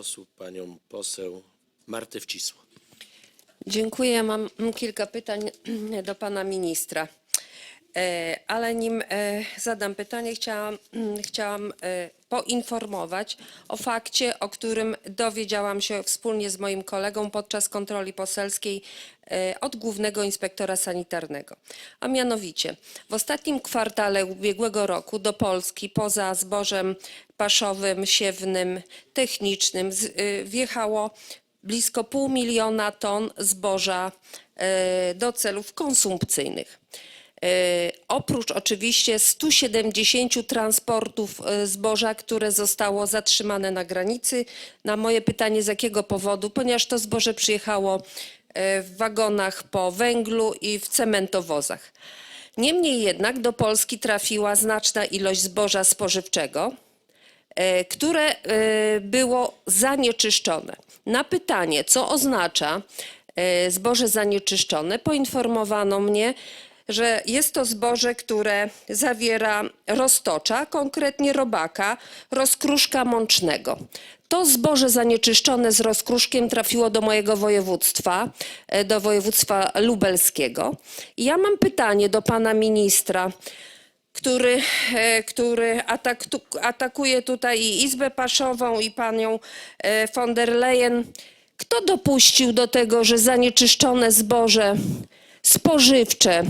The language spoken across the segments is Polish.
głosu panią poseł Martę Wcisło. Dziękuję. Mam kilka pytań do pana ministra. E, Ale nim e, zadam pytanie, chciałam, chciałam e, poinformować o fakcie, o którym dowiedziałam się wspólnie z moim kolegą podczas kontroli poselskiej od głównego inspektora sanitarnego. A mianowicie w ostatnim kwartale ubiegłego roku do Polski poza zbożem paszowym, siewnym, technicznym wjechało blisko pół miliona ton zboża do celów konsumpcyjnych. E, Oprócz oczywiście 170 transportów e, zboża, które zostało zatrzymane na granicy. Na moje pytanie z jakiego powodu, ponieważ to zboże przyjechało e, w wagonach po węglu i w cementowozach. Niemniej jednak do Polski trafiła znaczna ilość zboża spożywczego, które było zanieczyszczone. Na pytanie, co oznacza zboże zanieczyszczone, poinformowano mnie, że jest to zboże, które zawiera roztocza, konkretnie robaka, rozkruszka mącznego. To zboże zanieczyszczone z rozkruszkiem trafiło do mojego województwa, e, do województwa lubelskiego. I ja mam pytanie do pana ministra który, e, który atak, atakuje tutaj i Izbę Paszową, i panią e, von der Leyen. Kto dopuścił do tego, że zanieczyszczone zboże spożywcze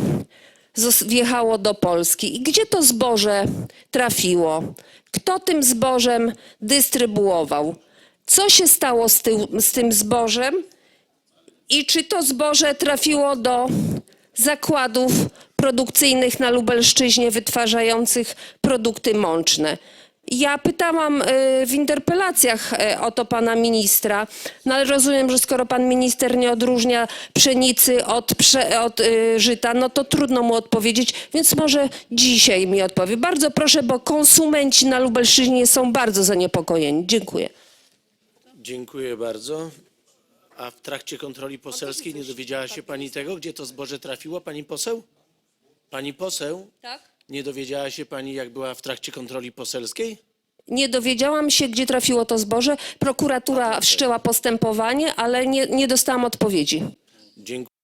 wjechało do Polski? I gdzie to zboże trafiło? Kto tym zbożem dystrybuował? Co się stało z, tył, z tym zbożem? I czy to zboże trafiło do zakładów produkcyjnych na Lubelszczyźnie wytwarzających produkty mączne? Ja pytałam y, w interpelacjach y, o to pana ministra, no ale rozumiem, że skoro pan minister nie odróżnia pszenicy od, prze, od y, żyta, no to trudno mu odpowiedzieć, więc może dzisiaj mi odpowie. Bardzo proszę, bo konsumenci na Lubelszczyźnie są bardzo zaniepokojeni. Dziękuję. Dziękuję bardzo. A w trakcie kontroli poselskiej nie dowiedziała się pani tego, gdzie to zboże trafiło, pani poseł? Pani poseł, Tak? Nie dowiedziała się pani, jak była w trakcie kontroli poselskiej? Nie dowiedziałam się, gdzie trafiło to zboże. Prokuratura wszczęła postępowanie, ale nie, nie dostałam odpowiedzi. Dziękuję.